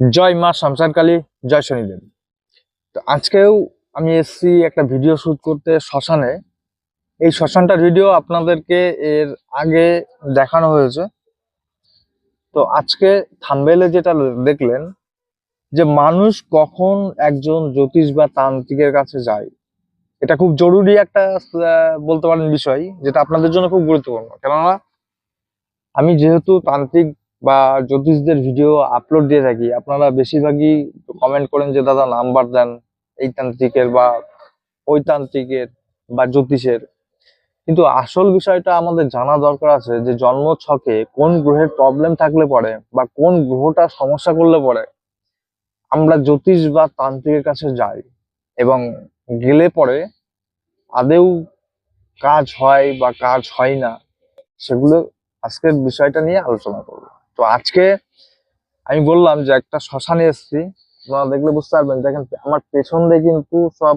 জয় মা শামসান কালী, জয় শনিদেব। তো আজকেও আমি এসছি একটা ভিডিও শুট করতে শ্মশানে। এই শ্মশানটার ভিডিও আপনাদেরকে এর আগে দেখানো হয়েছে। তো আজকে থাম্বেলে যেটা দেখলেন যে মানুষ কখন একজন জ্যোতিষ বা তান্ত্রিকের কাছে যায়। এটা খুব জরুরি একটা বলতে পারেন বিষয়, যেটা আপনাদের জন্য খুব গুরুত্বপূর্ণ। কেননা আমি যেহেতু তান্ত্রিক বা জ্যোতিষদের ভিডিও আপলোড দিয়ে থাকি, আপনারা বেশিরভাগই কমেন্ট করেন যে, দাদা, নাম্বার দেন এই তান্ত্রিকের বা ওই তান্ত্রিকের বা জ্যোতিষের। কিন্তু আসল বিষয়টা আমাদের জানা দরকার আছে যে, জন্ম ছকে কোন গ্রহের প্রবলেম থাকলে পরে বা কোন গ্রহটা সমস্যা করলে পরে আমরা জ্যোতিষ বা তান্ত্রিকের কাছে যাই এবং গেলে পরে আদেও কাজ হয় বা কাজ হয় না, সেগুলো আজকের বিষয়টা নিয়ে আলোচনা করব। তো আজকে আমি বললাম যে একটা শ্মশানে এসেছি। আপনারা দেখলে বুঝতে পারবেন, দেখেন আমার পেছন দিয়ে কিন্তু সব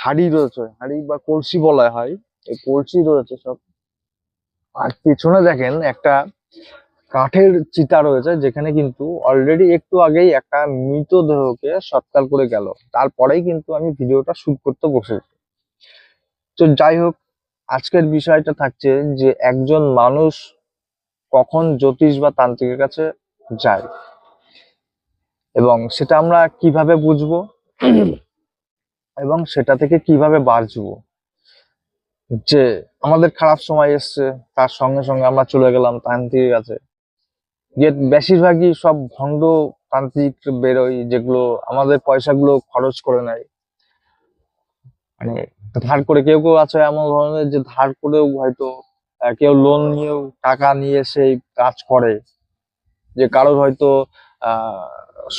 হাড়ি রয়েছে। হাড়ি বা কলসি বলা হয়। এই কলসি রয়েছে সব। আর পেছনে দেখেন একটা কাঠের চিতা রয়েছে, যেখানে কিন্তু অলরেডি একটু আগেই একটা মৃতদেহকে সৎকার করে গেল। তারপরেই কিন্তু আমি ভিডিওটা শুট করতে বসেছি। তো যাই হোক, আজকের বিষয়টা থাকছে যে একজন মানুষ কখন জ্যোতিষ বা তান্ত্রিকের কাছে যায়। এবং সেটা আমরা কীভাবে বুঝব? এবং সেটা থেকে কীভাবে বাঁচবো যে আমাদের খারাপ সময় এসছে, তার সঙ্গে সঙ্গে আমরা চলে গেলাম তান্ত্রিকের কাছে। যে বেশিরভাগই সব ভণ্ড তান্ত্রিক বেরোয়, যেগুলো আমাদের পয়সাগুলো খরচ করে নেয়। মানে ধার করে কেউ কেউ আছে এমন ধরনের যে ধার করেও হয়তো কেউ লোন নিয়েও টাকা নিয়ে সেই কাজ করে, যে কারোর হয়তো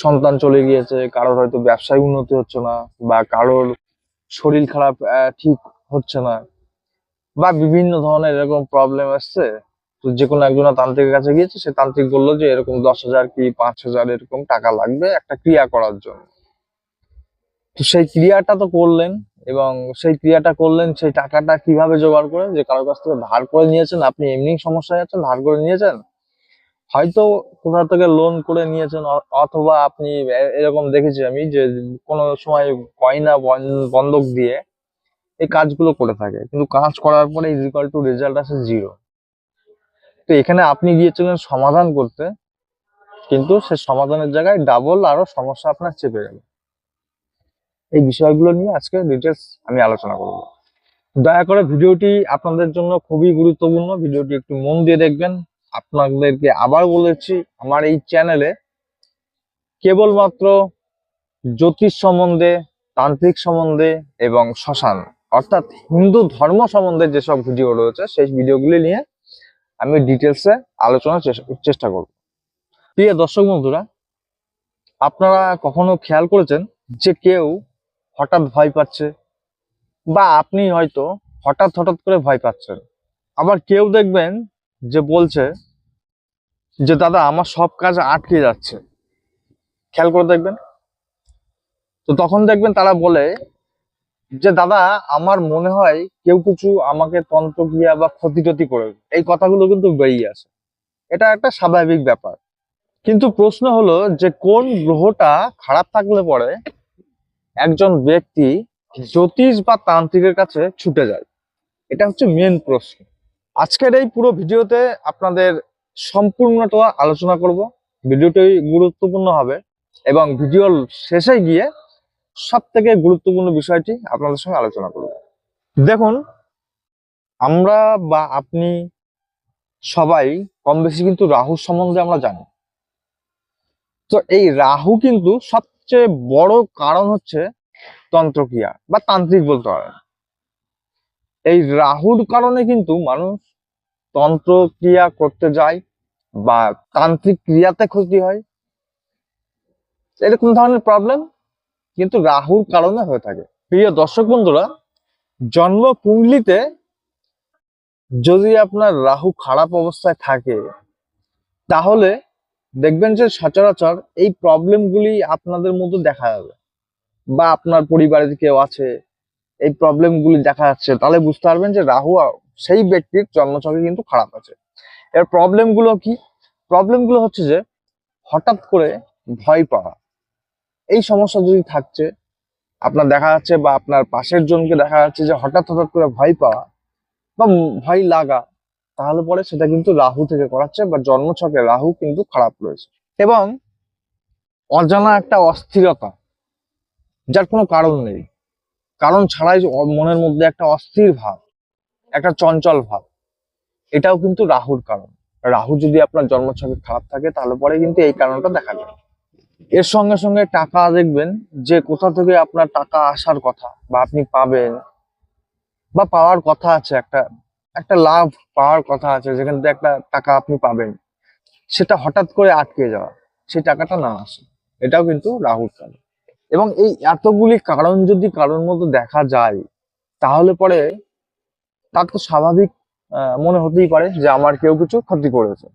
সন্তান চলে গিয়েছে, কারোর হয়তো ব্যবসায় উন্নতি হচ্ছে না, বা কারোর শরীর খারাপ ঠিক হচ্ছে না, বা বিভিন্ন ধরনের এরকম প্রবলেম আসছে। তো যে কোনো একজন তান্ত্রিকের কাছে গিয়েছে, সে তান্ত্রিক বলল যে এরকম দশ হাজার কি পাঁচ হাজার এরকম টাকা লাগবে একটা ক্রিয়া করার জন্য। তো সেই ক্রিয়াটা তো করলেন এবং সেই ক্রিয়াটা করলেন, সেই টাকাটা কীভাবে জোগাড় করে, যে কারোর কাছ থেকে ধার করে নিয়েছেন, আপনি এমনি সমস্যায় আছেন, ধার করে নিয়েছেন? হয়তো কোথা থেকে লোন করে নিয়েছেন অথবা আপনি এরকম দেখেছি আমি যে কোনো সময় বন- বন্ধক দিয়ে এই কাজগুলো করে থাকে, কিন্তু কাজ করার পরে ইজিক্যাল টু রেজাল্ট আসে জিরো তো এখানে আপনি গিয়েছিলেন সমাধান করতে, কিন্তু সে সমাধানের জায়গায় ডাবল আরও সমস্যা আপনার চেপে গেল। এই বিষয়গুলো নিয়ে আজকে ডিটেলস আমি আলোচনা করব। দয়া করে ভিডিওটি আপনাদের জন্য খুবই গুরুত্বপূর্ণ। ভিডিওটি একটু মন দিয়ে দেখবেন। আপনাদেরকে আবার বলেছি, আমার এই চ্যানেলে কেবলমাত্র জ্যোতিষ সম্বন্ধে, তান্ত্রিক সম্বন্ধে এবং শ্মশান, অর্থাৎ হিন্দু ধর্ম সম্বন্ধে যেসব ভিডিও রয়েছে, সেই ভিডিওগুলি নিয়ে আমি ডিটেলসে আলোচনার চেষ্টা করব। প্রিয় দর্শক বন্ধুরা, আপনারা কখনো খেয়াল করেছেন যে কেউ হঠাৎ ভয় পাচ্ছে। বা আপনি হয়তো হঠাৎ হঠাৎ করে ভয় পাচ্ছেন। আবার কেউ দেখবেন যে বলছে যে, দাদা, আমার সব কাজ আটকে যাচ্ছে। খেয়াল করে দেখবেন। তো তখন দেখবেন তারা বলে যে, দাদা, আমার মনে হয় কেউ কিছু আমাকে তন্ত্র তন্ত্রক্রিয়া বা ক্ষতি করে। এই কথাগুলো কিন্তু বেরিয়ে আসে। এটা একটা স্বাভাবিক ব্যাপার। কিন্তু প্রশ্ন হলো যে, কোন গ্রহটা খারাপ থাকলে পরে একজন ব্যক্তি জ্যোতিষ বা তান্ত্রিকের কাছে ছুটে যায়। এটা হচ্ছে মেন প্রশ্ন। আজকের এই পুরো ভিডিওতে আপনাদের সম্পূর্ণটা আলোচনা করব। ভিডিওটি গুরুত্বপূর্ণ হবে এবং ভিডিওর শেষে গিয়ে সব থেকে গুরুত্বপূর্ণ বিষয়টি আপনাদের সঙ্গে আলোচনা করব। দেখুন, আমরা বা আপনি সবাই কম বেশি কিন্তু রাহু সম্বন্ধে আমরা জানি। তো এই রাহু কিন্তু সবচেয়ে বড় কারণ হচ্ছে তন্ত্রক্রিয়া বা তান্ত্রিক বলতে পারেন এই রাহুর কারণে কিন্তু মানুষ তন্ত্রক্রিয়া করতে যায় বা তান্ত্রিক ক্রিয়াতে ক্ষতি হয়। এরকম ধরনের প্রবলেম কিন্তু রাহুর কারণে হয়ে থাকে। প্রিয় দর্শক বন্ধুরা জন্ম কুণ্ডলিতে যদি আপনার রাহু খারাপ অবস্থায় থাকে, তাহলে দেখবেন যে সচরাচর এই প্রবলেমগুলি আপনাদের মধ্যে দেখা যাবে। বা আপনার পরিবারের কেউ আছে, এই প্রবলেমগুলি দেখা যাচ্ছে, তাহলে বুঝতে পারবেন যে রাহু সেই ব্যক্তির জন্মছকে কিন্তু খারাপ আছে। এর প্রবলেমগুলো কি? প্রবলেমগুলো হচ্ছে যে হঠাৎ করে ভয় পাওয়া। এই সমস্যা যদি থাকছে, আপনার দেখা যাচ্ছে বা আপনার পাশের জনকে দেখা যাচ্ছে যে হঠাৎ হঠাৎ করে ভয় পাওয়া বা ভয় লাগা তাহলে পরে সেটা কিন্তু রাহু থেকে করাচ্ছে বা জন্মছকে রাহু কিন্তু খারাপ রয়েছে। এবং অজানা একটা অস্থিরতা, যার কোনো কারণ নেই। কারণ ছাড়াই মনের মধ্যে একটা অস্থির ভাব, একটা চঞ্চল ভাব, এটাও কিন্তু রাহুর কারণ। রাহু যদি আপনার জন্মছকে খারাপ থাকে, তাহলে পরে কিন্তু এই কারণটা দেখা যায়। এর সঙ্গে সঙ্গে টাকা দেখবেন, যে কোথা থেকে আপনার টাকা আসার কথা, বা আপনি পাবেন, বা পাওয়ার কথা আছে একটা একটা লাভ পাওয়ার কথা আছে, যেখান থেকে একটা টাকা আপনি পাবেন। সেটা হঠাৎ করে আটকে যাওয়া, সেই টাকাটা না আসে। এটাও কিন্তু রাহুর কারণ এবং এই এতগুলি কারণ যদি কারোর মতো দেখা যায়, তাহলে পরে তার তো স্বাভাবিক মনে হতেই পারে যে আমার কেউ কিছু ক্ষতি করেছে।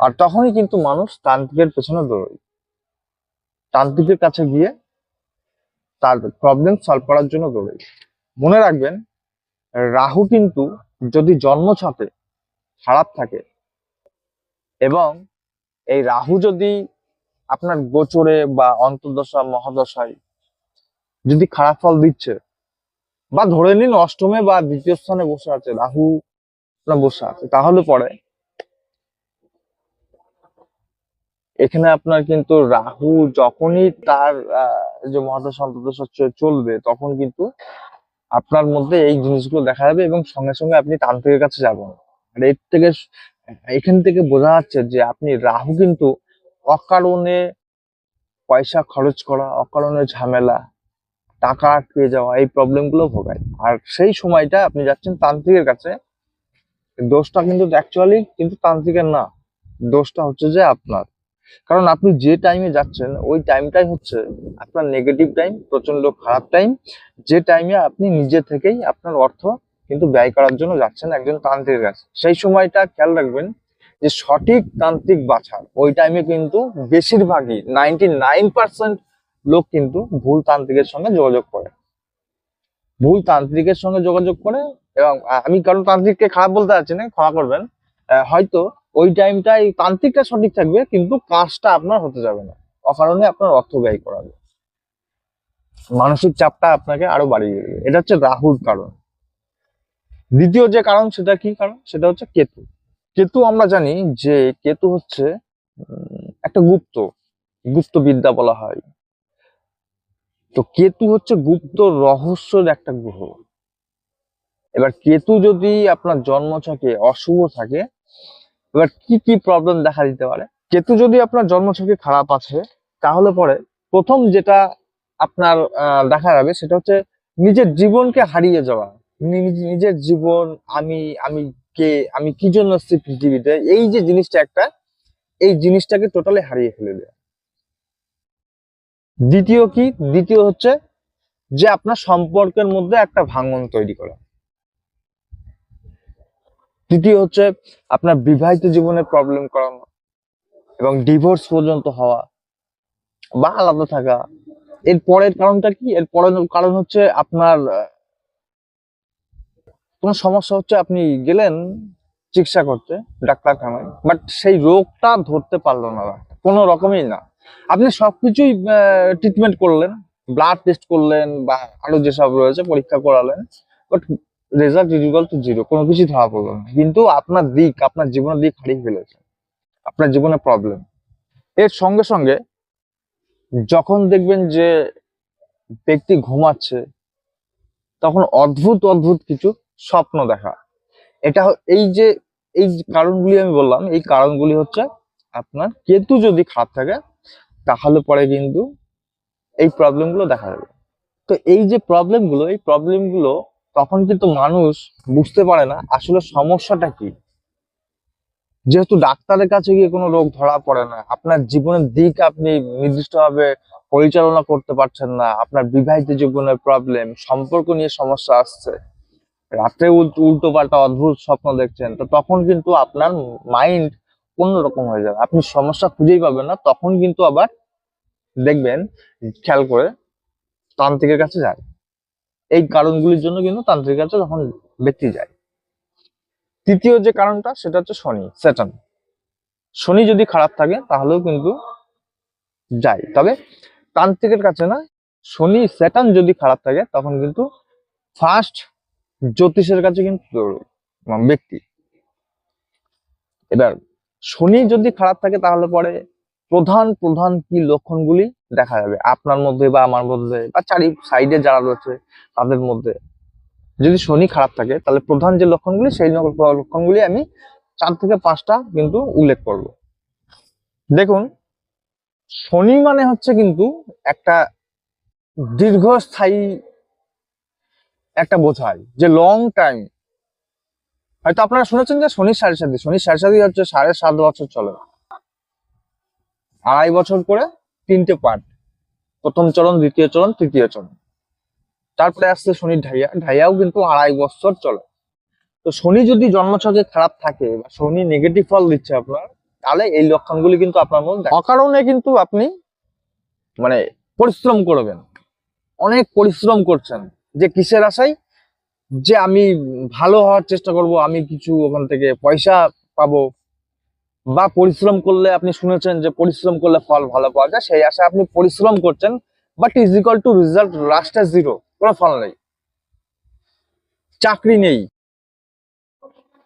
আর তখনই কিন্তু মানুষ তান্ত্রিকের পেছনে দৌড়য় তান্ত্রিকের কাছে গিয়ে তার প্রবলেম সলভ করার জন্য দৌড়ায় মনে রাখবেন রাহু কিন্তু যদি জন্মছকে খারাপ থাকে এবং এই রাহু যদি আপনার গোচরে বা অন্তর্দশা, মহাদশায় যদি খারাপ ফল দিচ্ছে বা ধরে নিন অষ্টমে বা দ্বিতীয় স্থানে বসে আছে, রাহু আপনার বসে আছে, তাহলে পরে এখানে আপনার কিন্তু রাহু যখনই তার যে মহাদশা, অন্তর্দশা চলবে, তখন কিন্তু আপনার মধ্যে এই জিনিসগুলো দেখা যাবে এবং সঙ্গে সঙ্গে আপনি তান্ত্রিকের কাছে যাবেন। আর এর থেকে এখান থেকে বোঝা যাচ্ছে যে আপনি রাহু কিন্তু অকারণে পয়সা খরচ করা, অকারণে ঝামেলা, টাকা আটকে যাওয়া, এই প্রবলেমগুলো ভোগায়। আর সেই সময়টা আপনি যাচ্ছেন তান্ত্রিকের কাছে। দোষটা কিন্তু অ্যাকচুয়ালি কিন্তু তান্ত্রিকের না। দোষটা হচ্ছে যে আপনার। কারণ আপনি যে টাইমে যাচ্ছেন, ওই টাইমটাই হচ্ছে আপনার নেগেটিভ টাইম প্রচণ্ড খারাপ টাইম যে টাইমে আপনি নিজে থেকেই আপনার অর্থ কিন্তু ব্যয় করার জন্য যাচ্ছেন একজন তান্ত্রিকের কাছে। সেই সময়টা খেয়াল রাখবেন যে সঠিক তান্ত্রিক বাছার ওই টাইমে কিন্তু বেশিরভাগই নাইনটি লোক কিন্তু ভুল তান্ত্রিকের সঙ্গে যোগাযোগ করে। ভুল তান্ত্রিকের সঙ্গে যোগাযোগ করে এবং আমি কারণ তান্ত্রিককে খারাপ বলতে চাচ্ছি না, ক্ষমা করবেন। হয়তো ওই টাইমটাই তান্ত্রিকটা সঠিক থাকবে, কিন্তু কাজটা আপনার হতে যাবে না। অকারণে আপনার অর্থ ব্যয় করাবে মানসিক চাপটা আপনাকে আরও বাড়িয়ে দেবে। এটা হচ্ছে রাহুর কারণ। দ্বিতীয় যে কারণ, সেটা কি কারণ? সেটা হচ্ছে কেতু। কেতু আমরা জানি যে, কেতু হচ্ছে একটা গুপ্ত। গুপ্ত বিদ্যা বলা হয়। তো কেতু হচ্ছে গুপ্ত রহস্যের একটা গ্রহ। এবার কেতু যদি আপনার জন্ম জন্মছকে অশুভ থাকে এবার কি কি প্রবলেম দেখা দিতে পারে? কেতু যদি আপনার জন্মছকে খারাপ আছে, তাহলে পরে প্রথম যেটা আপনার দেখা যাবে সেটা হচ্ছে নিজের জীবনকে হারিয়ে যাওয়া। নিজের জীবন, আমি আমি কে, আমি কি জন্য আসছি পৃথিবীতে, এই যে জিনিসটা একটা, এই জিনিসটাকে টোটালি হারিয়ে ফেলে দেয়। দ্বিতীয় কি? দ্বিতীয় হচ্ছে যে আপনার সম্পর্কের মধ্যে একটা ভাঙন তৈরি করা। তৃতীয় হচ্ছে আপনার বিবাহিত জীবনে প্রবলেম করানো এবং ডিভোর্স পর্যন্ত হওয়া বা আলাদা থাকা। এর পরের কারণটা কি? এর পরের কারণ হচ্ছে আপনার কোনো সমস্যা হচ্ছে আপনি গেলেন চিকিৎসা করতে ডাক্তারখানায় বাট সেই রোগটা ধরতে পারল না কোনো রকমই না। আপনি সবকিছুই ট্রিটমেন্ট করলেন ব্লাড টেস্ট করলেন বা আরও যেসব রয়েছে পরীক্ষা করালেন but result equal to zero কোনো কিছু ধরা পড়ল না। কিন্তু আপনার দিক, আপনার জীবনের দিক হারিয়ে ফেলেছে আপনার জীবনে প্রবলেম এর সঙ্গে সঙ্গে যখন দেখবেন যে ব্যক্তি ঘুমাচ্ছে, তখন অদ্ভুত অদ্ভুত কিছু স্বপ্ন দেখা। এটা এই যে, এই কারণগুলি আমি বললাম, এই কারণগুলি হচ্ছে আপনার কেতু যদি খারাপ থাকে, তাহলে পরে কিন্তু এই প্রবলেমগুলো দেখা যাবে তো এই যে প্রবলেমগুলো এই প্রবলেমগুলো তখন কিন্তু মানুষ বুঝতে পারে না আসলে সমস্যাটা কি। যেহেতু ডাক্তারের কাছে গিয়ে কোনো রোগ ধরা পড়ে না, আপনার জীবনের দিক আপনি নির্দিষ্টভাবে পরিচালনা করতে পারছেন না, আপনার বিবাহিত জীবনের প্রবলেম সম্পর্ক নিয়ে সমস্যা আসছে রাত্রে উল্টো পাল্টা অদ্ভুত স্বপ্ন দেখছেন, তো তখন কিন্তু আপনার মাইন্ড অন্যরকম হয়ে যাবে। আপনি সমস্যা খুঁজেই পাবেন না, তখন কিন্তু আবার দেখবেন, খেয়াল করে তান্ত্রিকের কাছে যায় এই কারণগুলির জন্য কিন্তু তান্ত্রিকের কাছে তখন ব্যক্তি যায়। তৃতীয় যে কারণটা, সেটা হচ্ছে শনি, স্যাটার্ন। শনি যদি খারাপ থাকে, তাহলেও কিন্তু যায়। তবে তান্ত্রিকের কাছে না, শনি, স্যাটার্ন যদি খারাপ থাকে, তখন কিন্তু ফার্স্ট জ্যোতিষের কাছে কিন্তু ব্যক্তি। এবার শনি যদি খারাপ থাকে, তাহলে পরে প্রধান প্রধান কি লক্ষণগুলি দেখা যাবে? আপনার মধ্যে বা আমার মধ্যে বা চারি সাইডে যারা রয়েছে, তাদের মধ্যে। যদি শনি খারাপ থাকে, তাহলে প্রধান যে লক্ষণগুলি, সেই লক্ষ- লক্ষণগুলি আমি চার থেকে পাঁচটা কিন্তু উল্লেখ করব। দেখুন, শনি মানে হচ্ছে কিন্তু একটা দীর্ঘস্থায়ী একটা বোঝায় যে লং টাইম হয়তো আপনারা শুনেছেন যে শনি সাড়ে সাথী শনির সাড়ে সাথী হচ্ছে সাড়ে সাত বছর চলে। আড়াই বছর করে তিনটে পার্ট প্রথম চরণ দ্বিতীয় চরণ তৃতীয় চরণ তারপরে আসছে শনির ঢাইয়া। ঢাইয়াও কিন্তু আড়াই বছর চলে। তো শনি যদি জন্মছকে খারাপ থাকে বা শনি নেগেটিভ ফল দিচ্ছে আপনার, তাহলে এই লক্ষণগুলি কিন্তু আপনার মধ্যে অকারণে কিন্তু আপনি মানে পরিশ্রম করবেন। অনেক পরিশ্রম করছেন। যে কিসের আশায়? যে আমি ভালো হওয়ার চেষ্টা করব, আমি কিছু ওখান থেকে পয়সা পাবো। বা পরিশ্রম করলে আপনি শুনেছেন যে পরিশ্রম করলে ফল ভালো পাওয়া যায়, সেই আশায় আপনি পরিশ্রম করছেন but is equal to result লাস্টে জিরো কোনো ফল নেই। চাকরি নেই।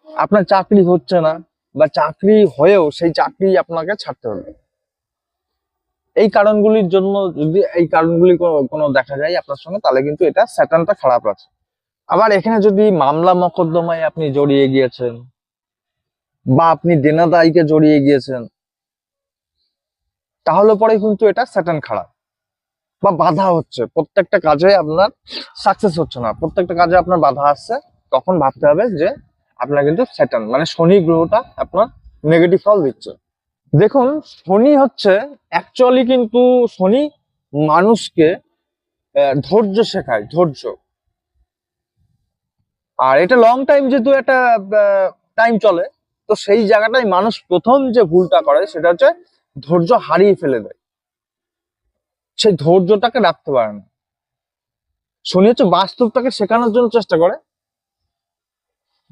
আপনার চাকরি হচ্ছে না, বা চাকরি হয়েও সেই চাকরি আপনাকে ছাড়তে হবে। এই কারণগুলির জন্য যদি, এই কারণগুলি কোনো দেখা যায় আপনার সঙ্গে, তাহলে কিন্তু এটা স্যাটার্নটা খারাপ আছে। আবার এখানে যদি মামলা মকদ্দমায় আপনি জড়িয়ে গিয়েছেন বা আপনি দেনাদায়ীকে জড়িয়ে গিয়েছেন, তাহলে পরে কিন্তু এটা স্যাটার্ন খারাপ বা বাধা হচ্ছে। প্রত্যেকটা কাজে আপনার সাকসেস হচ্ছে না। প্রত্যেকটা কাজে আপনার বাধা আসছে, তখন ভাবতে হবে যে আপনার কিন্তু স্যাটার্ন মানে শনি গ্রহটা আপনার নেগেটিভ ফল দিচ্ছে। দেখুন, শনি হচ্ছে অ্যাকচুয়ালি কিন্তু শনি মানুষকে ধৈর্য শেখায়, ধৈর্য। আর এটা লং টাইম যেহেতু একটা টাইম চলে তো সেই জায়গাটায় মানুষ প্রথম যে ভুলটা করে সেটা হচ্ছে ধৈর্য হারিয়ে ফেলে দেয়। সেই ধৈর্যটাকে রাখতে পারে না। শনি হচ্ছে বাস্তবটাকে শেখানোর জন্য চেষ্টা করে।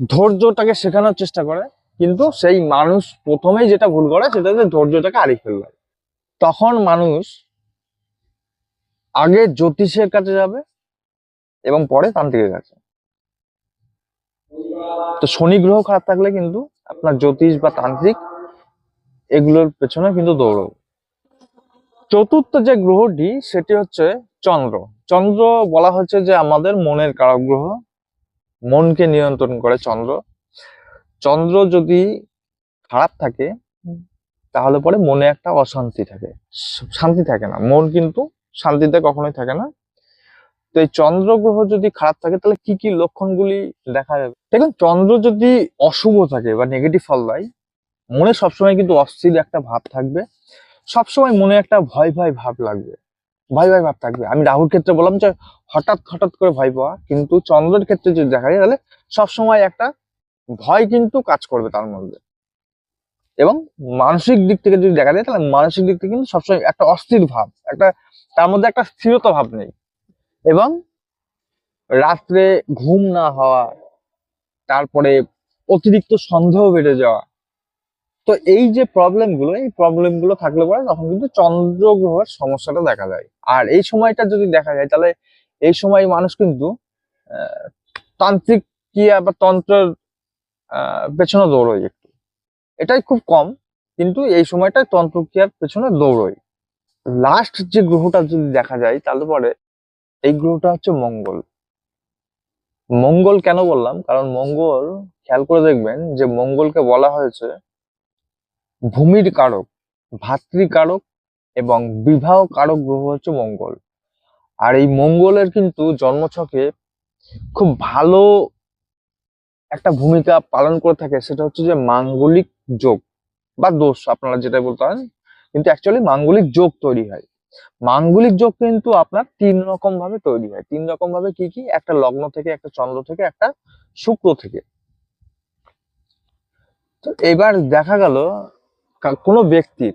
ধৈর্যটাকে শেখানোর চেষ্টা করে। কিন্তু সেই মানুষ প্রথমেই যেটা ভুল করে সেটা হচ্ছে ধৈর্যটাকে হারিয়ে ফেলবে তখন মানুষ আগে জ্যোতিষের কাছে যাবে এবং পরে তান্ত্রিকের কাছে। তো শনি গ্রহ খারাপ থাকলে কিন্তু আপনার জ্যোতিষ বা তান্ত্রিক এগুলোর পেছনে কিন্তু দৌড়বে। চতুর্থ যে গ্রহটি, সেটি হচ্ছে চন্দ্র। চন্দ্র বলা হচ্ছে যে আমাদের মনের কারক গ্রহ মনকে নিয়ন্ত্রণ করে চন্দ্র। চন্দ্র যদি খারাপ থাকে, তাহলে পরে মনে একটা অশান্তি থাকে। শান্তি থাকে না। মন কিন্তু শান্তিতে কখনোই থাকে না। তো এই চন্দ্র গ্রহ যদি খারাপ থাকে, তাহলে কি কি লক্ষণগুলি দেখা যাবে? দেখুন, চন্দ্র যদি অশুভ থাকে বা নেগেটিভ ফল দেয়, মনে সবসময় কিন্তু অস্থির একটা ভাব থাকবে। সবসময় মনে একটা ভয় ভয় ভাব লাগবে। ভয় ভয় ভাব থাকবে। আমি রাহুর ক্ষেত্রে বললাম যে, হঠাৎ হঠাৎ করে ভয় পাওয়া, কিন্তু চন্দ্রের ক্ষেত্রে যদি দেখা যায়, তাহলে সবসময় একটা ভয় কিন্তু কাজ করবে তার মধ্যে। এবং মানসিক দিক থেকে যদি দেখা যায়, তাহলে মানসিক দিক থেকে কিন্তু সবসময় একটা অস্থির ভাব, একটা, তার মধ্যে একটা স্থিরতা ভাব নেই। এবং রাত্রে ঘুম না হওয়া, তারপরে অতিরিক্ত সন্দেহ বেড়ে যাওয়া। তো এই যে প্রবলেমগুলো, এই প্রবলেমগুলো থাকলে পরে তখন কিন্তু চন্দ্র গ্রহের সমস্যাটা দেখা যায়। আর এই সময়টা যদি দেখা যায়, তাহলে এই সময় মানুষ কিন্তু তান্ত্রিক ক্রিয়া বা তন্ত্রের পেছনে দৌড়ই একটু। এটাই খুব কম, কিন্তু এই সময়টায় তন্ত্র ক্রিয়ার পেছনে দৌড়ই লাস্ট যে গ্রহটা যদি দেখা যায়, তাহলে পরে এই গ্রহটা হচ্ছে মঙ্গল। মঙ্গল কেন বললাম? কারণ মঙ্গল, খেয়াল করে দেখবেন যে মঙ্গলকে বলা হয়েছে ভূমির কারক, ভাতৃকারক এবং বিবাহ কারক গ্রহ হচ্ছে মঙ্গল। আর এই মঙ্গলের কিন্তু জন্মছকে খুব ভালো একটা ভূমিকা পালন করে থাকে, সেটা হচ্ছে যে মাঙ্গলিক যোগ বা দোষ, আপনারা যেটা বলতে পারেন। কিন্তু অ্যাকচুয়ালি মাঙ্গলিক যোগ তৈরি হয়। মাঙ্গলিক যোগ কিন্তু আপনার তিন রকম ভাবে তৈরি হয়। তিন রকম ভাবে কি কি? একটা লগ্ন থেকে, একটা চন্দ্র থেকে, একটা শুক্র থেকে। তো এবার দেখা গেল কোনো ব্যক্তির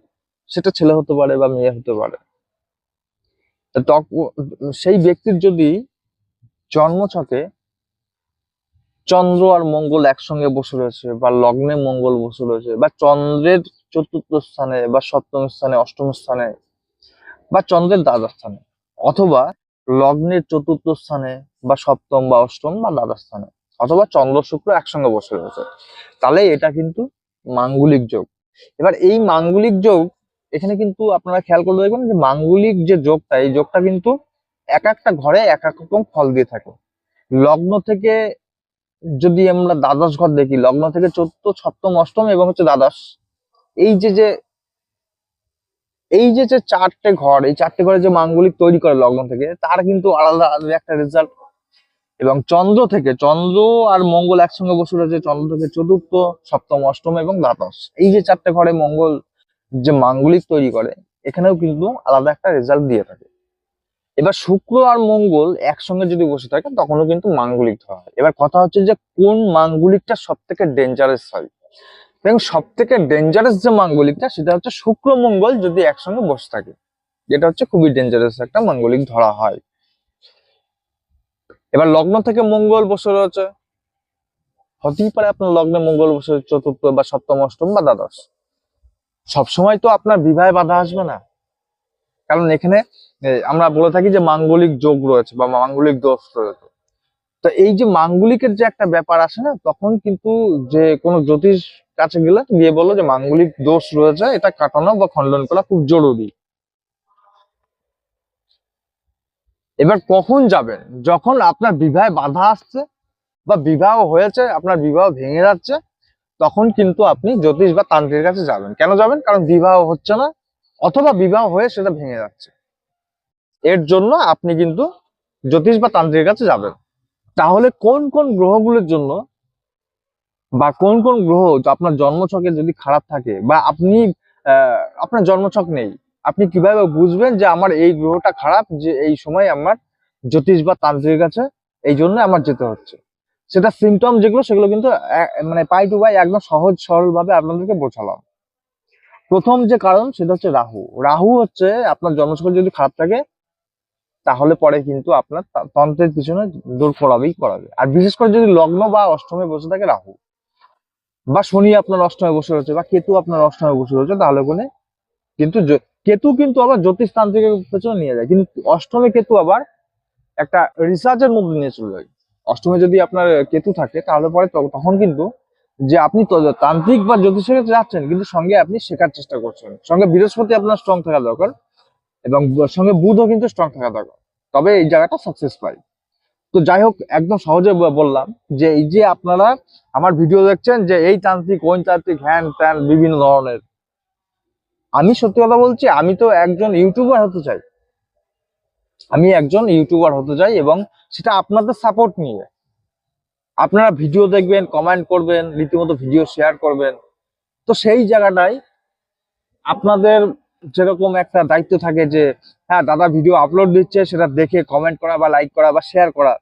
সেটা ছেলে হতে পারে বা মেয়ে হতে পারে সেই ব্যক্তির যদি জন্মছকে চন্দ্র আর মঙ্গল একসঙ্গে বসে রয়েছে বা লগ্নে মঙ্গল বসে রয়েছে বা চন্দ্রের চতুর্থ স্থানে বা সপ্তম স্থানে, অষ্টম স্থানে বা চন্দ্রের দ্বাদশ স্থানে অথবা লগ্নের চতুর্থ স্থানে বা সপ্তম বা অষ্টম বা দ্বাদশ স্থানে, অথবা চন্দ্র শুক্র একসঙ্গে বসে রয়েছে। তাহলে এটা কিন্তু মাঙ্গলিক যোগ। এবার এই মাঙ্গলিক যোগ, এখানে কিন্তু আপনারা খেয়াল করে দেখবেন যে মাঙ্গলিক যে যোগটা, এই যোগটা কিন্তু এক একটা ঘরে এক এক রকম ফল দিয়ে থাকে। লগ্ন থেকে যদি আমরা দ্বাদশ ঘর দেখি, লগ্ন থেকে চতুর্থ, সপ্তম, অষ্টম এবং হচ্ছে দ্বাদশ, এই যে যে এই যে যে চারটে ঘর, এই চারটে ঘরে যে মাঙ্গলিক তৈরি করে লগ্ন থেকে, তার কিন্তু আলাদা আলাদা একটা রেজাল্ট এবং চন্দ্র থেকে, চন্দ্র আর মঙ্গল একসঙ্গে বসে রয়েছে, চন্দ্র থেকে চতুর্থ, সপ্তম, অষ্টম এবং দ্বাদশ। এই যে চারটে ঘরে মঙ্গল যে মাঙ্গলিক তৈরি করে, এখানেও কিন্তু আলাদা একটা রেজাল্ট দিয়ে থাকে। এবার শুক্র আর মঙ্গল একসঙ্গে যদি বসে থাকে, তখনও কিন্তু মাঙ্গলিক ধরা হয়। এবার কথা হচ্ছে যে কোন মাঙ্গলিকটা সব থেকে ডেঞ্জারাস হয়? এবং সব থেকে ডেঞ্জারাস যে মাঙ্গলিকটা সেটা হচ্ছে শুক্র মঙ্গল যদি একসঙ্গে বসে থাকে। যেটা হচ্ছে খুবই ডেঞ্জারাস একটা মাঙ্গলিক ধরা হয়। এবার লগ্ন থেকে মঙ্গল বসে রয়েছে। হতেই পারে আপনার লগ্নে মঙ্গল বসে চতুর্থ বা সপ্তম, অষ্টম বা দ্বাদশ। সবসময় তো আপনার বিবাহে বাধা আসবে না। কারণ এখানে আমরা বলে থাকি যে মাঙ্গলিক যোগ রয়েছে বা মাঙ্গলিক দোষ রয়েছে। তো এই যে মাঙ্গলিকের যে একটা ব্যাপার আসে না, তখন কিন্তু যে কোনো জ্যোতিষ কাছে গেলে গিয়ে বলল যে মাঙ্গলিক দোষ রয়েছে, এটা কাটানো বা খণ্ডন করা খুব জরুরি। এবার কখন যাবেন? যখন আপনার বিবাহে বাধা আসছে বা বিবাহ হয়েছে, আপনার বিবাহ ভেঙে যাচ্ছে, তখন কিন্তু আপনি জ্যোতিষ বা তান্ত্রিকের কাছে যাবেন। কেন যাবেন? কারণ বিবাহ হচ্ছে না, অথবা বিবাহ হয়ে সেটা ভেঙে যাচ্ছে। এর জন্য আপনি কিন্তু জ্যোতিষ বা তান্ত্রিকের কাছে যাবেন। তাহলে কোন কোন গ্রহগুলোর জন্য বা কোন কোন গ্রহ আপনার জন্মছকে যদি খারাপ থাকে বা আপনি আপনার জন্মছক নেই, আপনি কীভাবে বুঝবেন যে আমার এই গ্রহটা খারাপ যে এই সময় আমার জ্যোতিষ বা তান্ত্রিকের কাছে এই জন্য আমার যেতে হচ্ছে? সেটা সিমটম যেগুলো, সেগুলো কিন্তু মানে পাই টু পাই একদম সহজ সরল ভাবে আপনাদেরকে বোঝালাম। প্রথম যে কারণ, সেটা হচ্ছে রাহু। রাহু হচ্ছে আপনার জন্মছক যদি খারাপ থাকে তাহলে পরে কিন্তু আপনার তন্ত্রের পিছনে দৌড় করাবেই করাবে আর বিশেষ করে যদি লগ্ন বা অষ্টমে বসে থাকে রাহু, বা শনি আপনার অষ্টমে বসে রয়েছে, বা কেতু আপনার অষ্টমে বসে রয়েছে, তাহলে ওখানে কিন্তু কেতু কিন্তু আবার জ্যোতিষ জ্যোতিষতান্ত্রিকের পেছনে নিয়ে যায়। কিন্তু অষ্টমে কেতু আবার একটা রিসার্চের মধ্যে নিয়ে চলে যায়। অষ্টমে যদি আপনার কেতু থাকে, তাহলে পরে তখন কিন্তু যে আপনি তান্ত্রিক বা জ্যোতিষের যাচ্ছেন, কিন্তু সঙ্গে আপনি শেখার চেষ্টা করছেন। সঙ্গে বৃহস্পতি আপনার স্ট্রং থাকা দরকার। এবং সঙ্গে বুধও কিন্তু স্ট্রং থাকা দরকার। তবে এই জায়গাটা সাকসেস পাই। তো যাই হোক, একদম সহজে বললাম যে, এই যে আপনারা আমার ভিডিও দেখছেন যে, এই তান্ত্রিক, ওই তান্ত্রিক, হ্যান ত্যান বিভিন্ন ধরনের। আমি সত্যি কথা বলছি, আমি তো একজন ইউটিউবার হতে চাই। আমি একজন ইউটিউবার হতে চাই এবং সেটা আপনাদের সাপোর্ট নিয়ে। আপনারা ভিডিও দেখবেন কমেন্ট করবেন, রীতিমতো ভিডিও শেয়ার করবেন। তো সেই জায়গাটায় আপনাদের যেরকম একটা দায়িত্ব থাকে যে হ্যাঁ দাদা ভিডিও আপলোড দিচ্ছে, সেটা দেখে কমেন্ট করা বা লাইক করা বা শেয়ার করা।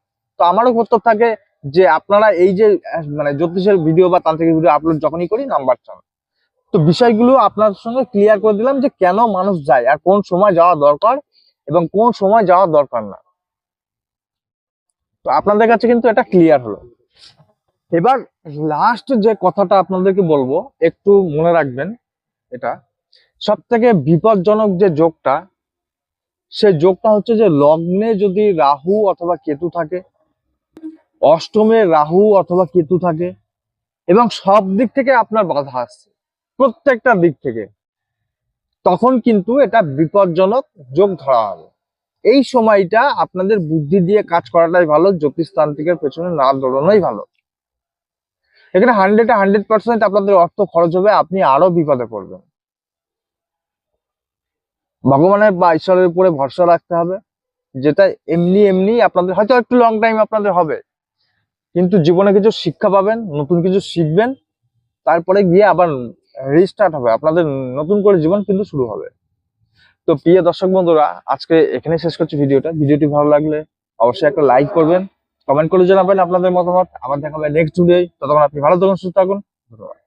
তো আমারও কর্তব্য থাকে যে, আপনারা এই যে মানে জ্যোতিষের ভিডিও বা তান্ত্রিক ভিডিও আপলোড যখনই করি নাম্বার চান। তো বিষয়গুলো আপনার সঙ্গে ক্লিয়ার করে দিলাম যে, কেন মানুষ যায় আর কোন সময় যাওয়া দরকার এবং কোন সময় যাওয়া দরকার না। তো আপনাদের কাছে কিন্তু এটা ক্লিয়ার হলো। এবার লাস্ট যে কথাটা আপনাদেরকে বলব, একটু মনে রাখবেন এটা। সব থেকে বিপজ্জনক যে যোগটা, সে যোগটা হচ্ছে যে লগ্নে যদি রাহু অথবা কেতু থাকে, অষ্টমে রাহু অথবা কেতু থাকে, এবং সব দিক থেকে আপনার বাধা আসছে, প্রত্যেকটা দিক থেকে, তখন কিন্তু এটা বিপজ্জনক যোগ ধরা হবে। এই সময়টা আপনাদের বুদ্ধি দিয়ে কাজ করাটাই ভালো, জ্যোতিষতান্ত্রিকের পেছনে না দৌড়ানোই ভালো। এখানে হান্ড্রেডে হান্ড্রেড পার্সেন্ট আপনাদের অর্থ খরচ হবে, আপনি আরও বিপদে পড়বেন। ভগবানের বা ঈশ্বরের উপরে ভরসা রাখতে হবে। যেটা এমনি এমনি আপনাদের, হয়তো একটু লং টাইম আপনাদের হবে। কিন্তু জীবনে কিছু শিক্ষা পাবেন, নতুন কিছু শিখবেন, তারপরে গিয়ে আবার রিস্টার্ট হবে। আপনাদের নতুন করে জীবন কিন্তু শুরু হবে। তো প্রিয় দর্শক বন্ধুরা, আজকে এখানে শেষ করছি ভিডিওটা। ভিডিওটি ভালো লাগলে অবশ্যই একটা লাইক করবেন কমেন্ট করে জানাবেন আপনাদের মতামত। আবার দেখা হবে নেক্সট ভিডিও ততক্ষণ আপনি ভালো থাকুন, সুস্থ থাকুন। ধন্যবাদ।